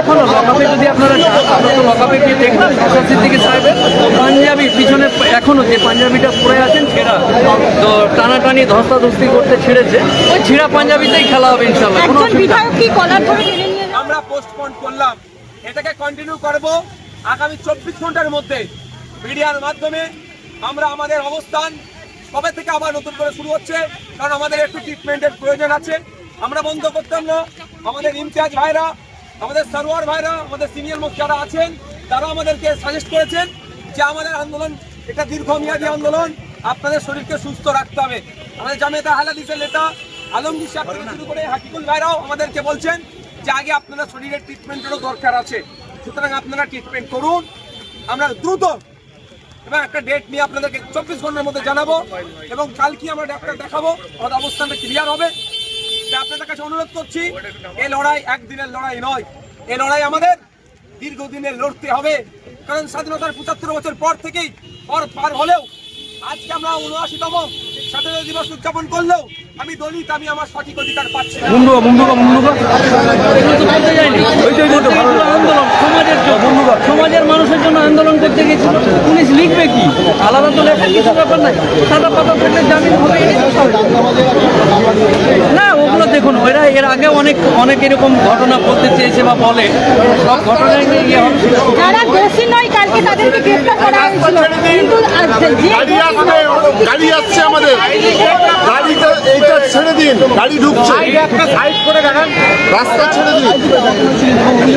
এখনও লকাপে যদি আপনারা যান, আপনারা তো লকাপে গিয়ে দেখবেন নসাদ সিদ্দিকি সাহেবের পাঞ্জাবি পিছনে এখনও যে পাঞ্জাবিটা পরে আছেন ছেঁড়া তো টানাটানি ধস্তাধস্তি করতে ছেড়েছে। ওই ছেঁড়া পাঞ্জাবিতেই খেলা হবে ইনশাল্লাহ? আমরা পোস্টপোন করলাম। এটাকে কন্টিনিউ করব। আগামী চব্বিশ ঘণ্টার মধ্যে মিডিয়ার মাধ্যমে আমরা আমাদের অবস্থান কবে থেকে আবার নতুন করে শুরু হচ্ছে কারণ আমাদের একটু ট্রিটমেন্টের প্রয়োজন আছে। আমরা বন্ধ করতাম না। আমাদের ইমতিয়াজ ভাইরা আমাদের সারোয়ার ভাইরা, আমাদের সিনিয়র মুখ যারা আছেন তারা আমাদেরকে সাজেস্ট করেছেন যে আমাদের আন্দোলন, এটা দীর্ঘমেয়াদী আন্দোলন, আপনাদের শরীরকে সুস্থ রাখতে হবে। আমাদের জামেতা হালাদিসের নেতা আলমগীর সাহেব থেকে শুরু করে হাকিকুল ভাইরাও আমাদেরকে বলছেন যে আগে আপনারা শরীরের ট্রিটমেন্টেরও দরকার আছে। সুতরাং আপনারা ট্রিটমেন্ট করুন। আমরা দ্রুত এবং একটা ডেট নিয়ে আপনাদেরকে চব্বিশ ঘণ্টার মধ্যে জানাব এবং কালকে আমরা ডাক্তার দেখাবো, আমাদের অবস্থানটা ক্লিয়ার হবে। আপনাদের কাছে অনুরোধ করছি এই লড়াই একদিনের লড়াই নয়। এই লড়াই আমাদের দীর্ঘদিনের লড়তে হবে। কারণ স্বাধীনতার পঁচাত্তর বছর পর থেকেই পর পার হলেও আজকে আমরা উনআশিতম স্বাধীনতা দিবস উদযাপন করলেও আমি দলিত আমি আমার সঠিক অধিকার পাচ্ছি আন্দোলন সমাজের জন্য সমাজের মানুষের জন্য আন্দোলন করতে গেছিল পুলিশ লিখবে কি? আলাদা তো লেখার কিছু ব্যাপার নাই। সাদা পাতা জামিন হবে এটাই তো স্বাভাবিক। না ওগুলো দেখুন ওরা এর আগে অনেক অনেক এরকম ঘটনা বলতে চেয়েছে বা বলে। সব ঘটনায় নিয়ে গিয়ে হবে যারা দোষী নয় কালকে তাদেরকে গ্রেফতার করা হয়েছিল। কিন্তু গাড়ি আসবে গাড়ি আসছে আমাদের। গাড়িটা এইটা ছেড়ে দিন গাড়ি ঢুকছে। রাস্তা ছেড়ে দিন।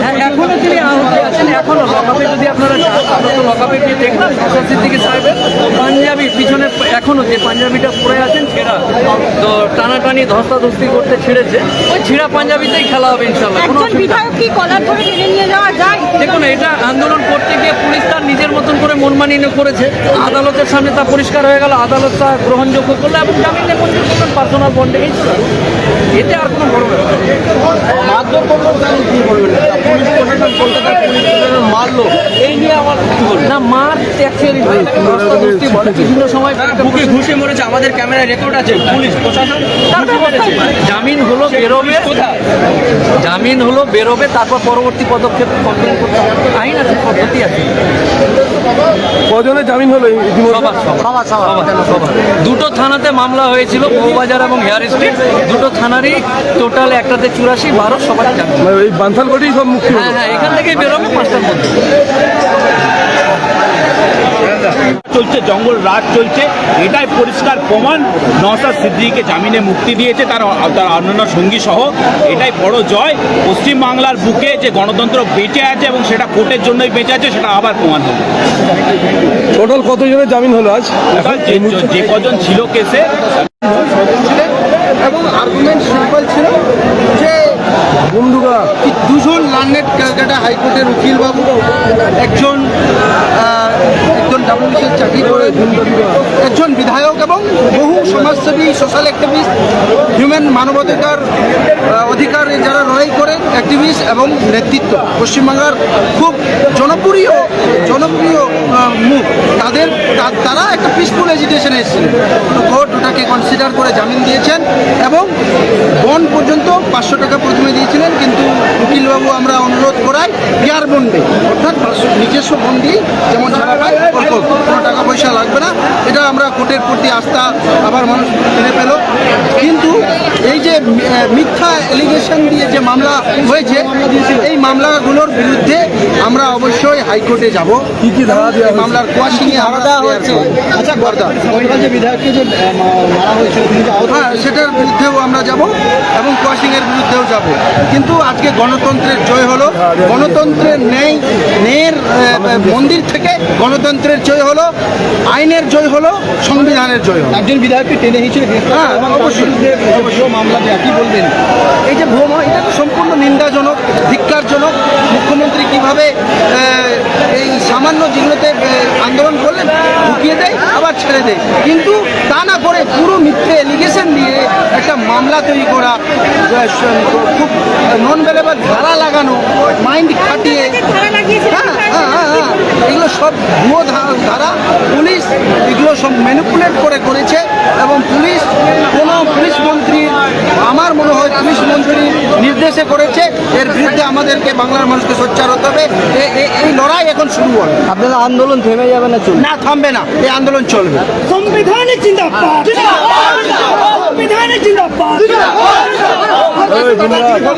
হ্যাঁ, এখনও তিনি আহত আছেন এখনও লকাপে যদি আপনারা যান আপনারা তো লকাপে গিয়ে দেখবেন সিদ্দিকি সাহেবের। এখনও যে পাঞ্জাবিটা পরে আছেন ছেঁড়া। তো টানাটানি ধস্তাধস্তি করতে ছেড়েছে। ওই ছিঁড়া পাঞ্জাবিতেই খেলা হবে ইনশাল্লাহ কোনো একজন অসুবিধা নেই। বিধায়ক কি কলার ধরে টেনে নিয়ে যাওয়া যায়? দেখুন এটা আন্দোলন করতে গিয়ে পুলিশ তার নিজের মতন করে মন মানিয়ে করেছে। আদালতের সামনে তা পরিষ্কার হয়ে গেল আদালত তা গ্রহণযোগ্য করল এবং জামিনে মঞ্জুর করলেন পার্সোনাল বন্ডে। এতে আর কোনো বড় ব্যাপার নেই। মারধর করল কি বলবেন পুলিশ প্রশাসন কলকাতার মারলো এই নিয়ে আমার না মার ট্যাক্সের বলে বিভিন্ন সময় বুকে ঘুষে মরেছে আমাদের ক্যামেরায় রেকর্ড আছে পুলিশ প্রশাসন জামিন হলো বেরোবে। জামিন হলো বেরোবে তারপর পরবর্তী পদক্ষেপ কমপ্লেন করতে আইন আছে পদ্ধতি আছে। কজনের জামিন হলো দুটো থানাতে মামলা হয়েছিল বউবাজার এবং হেয়ার স্ট্রিট। দুটো থানারই টোটাল একটাতে চুরাশি বারো সবার জামিন। মানে ওই বানথালগড়েই সব মুক্তি হ্যাঁ হ্যাঁ এখান থেকেই বেরোবে পাঁচটার মধ্যে। চলছে জঙ্গল রাজ চলছে এটাই পরিষ্কার প্রমাণ। নওসাদ সিদ্দিকে জামিনে মুক্তি দিয়েছে তার তার অন্যান্য সঙ্গী সহ। এটাই বড় জয়। পশ্চিমবাংলার বুকে যে গণতন্ত্র বেঁচে আছে এবং সেটা কোর্টের জন্যই বেঁচে আছে সেটা আবার প্রমাণ হবে। টোটাল কতজনের জামিন হলো আজ? যে কজন ছিল কেসে এবং আর্গুমেন্ট সিম্পল ছিল যে বন্ধুরা কি দুজন লার্নেট ক্যালকাটা হাইকোর্টের উকিল বাবু একজন আহ, ডাব্লিউবিসির চাকরি করে একজন বিধায়ক এবং বহু সমাজসেবী সোশ্যাল অ্যাক্টিভিস্ট হিউম্যান মানবাধিকার অধিকার যারা লড়াই করে অ্যাক্টিভিস্ট এবং নেতৃত্ব। পশ্চিমবাংলার খুব জনপ্রিয় জনপ্রিয় মুখ। তাদের তারা একটা পিসফুল এজিটেশনে এসেছিলেন কোর্ট ওটাকে কনসিডার করে জামিন দিয়েছেন এবং বন্ড পর্যন্ত পাঁচশো টাকা প্রথমে দিয়েছিলেন, কিন্তু উকিলবাবু আমরা অনুরোধ করাই পিয়ার বন্ডে অর্থাৎ নিজস্ব বন্ড দিয়ে যেমন ছাড়া কোনো টাকা পয়সা লাগবে না। আমরা কোর্টের প্রতি আস্থা আবার মানুষ ফিরে পেল। কিন্তু এই যে মিথ্যা এলিগেশন দিয়ে যে মামলা হয়েছে এই মামলাগুলোর বিরুদ্ধে আমরা অবশ্যই হাইকোর্টে যাব। কি কি ধারা দেওয়া মামলার কোয়াশিং আমরা হয়েছে। আচ্ছা বর্দা। হ্যাঁ সেটার বিরুদ্ধেও আমরা যাব এবং কোয়াশিং এর বিরুদ্ধেও যাব। কিন্তু আজকে গণতন্ত্রের জয় হলো। গণতন্ত্রের নেই ন্যায়ের মন্দির থেকে গণতন্ত্রের জয় হলো আইনের জয় হলো সংবিধানের জয় একজন বিধায়ককে টেনে হিসেবে হ্যাঁ অবশ্যই। মামলা দেয়া কি বলবেন? এই যে ভ্রম এটা তো সম্পূর্ণ নিন্দাজনক ধিক্কারজনক। মুখ্যমন্ত্রী কীভাবে এই সামান্য যেগুলোতে আন্দোলন করলেন ঢুকিয়ে দেয় আবার ছেড়ে দেয়। কিন্তু তা না করে পুরো মিথ্যে এলিগেশন দিয়ে একটা মামলা তৈরি করা খুব নন বেলেবার ধারা লাগানো মাইন্ড খাটিয়ে হ্যাঁ হ্যাঁ হ্যাঁ এগুলো সব ভুয়ো ধারা পুলিশ এগুলো সব ম্যানিপুলেট করে করেছে এবং পুলিশ কোনো পুলিশ মন্ত্রী আমার মনে হয় পুলিশ মন্ত্রীর নির্দেশে করেছে এর বিরুদ্ধে আমাদেরকে বাংলার মানুষকে সোচ্চার হতে হবে এই লড়াই এখন শুরু হল আপনাদের আন্দোলন থেমে যাবে না চলবে না থামবে না এই আন্দোলন চলবে সংবিধানিক জিন্দাবাদ সংবিধানিক জিন্দাবাদ উনিশশো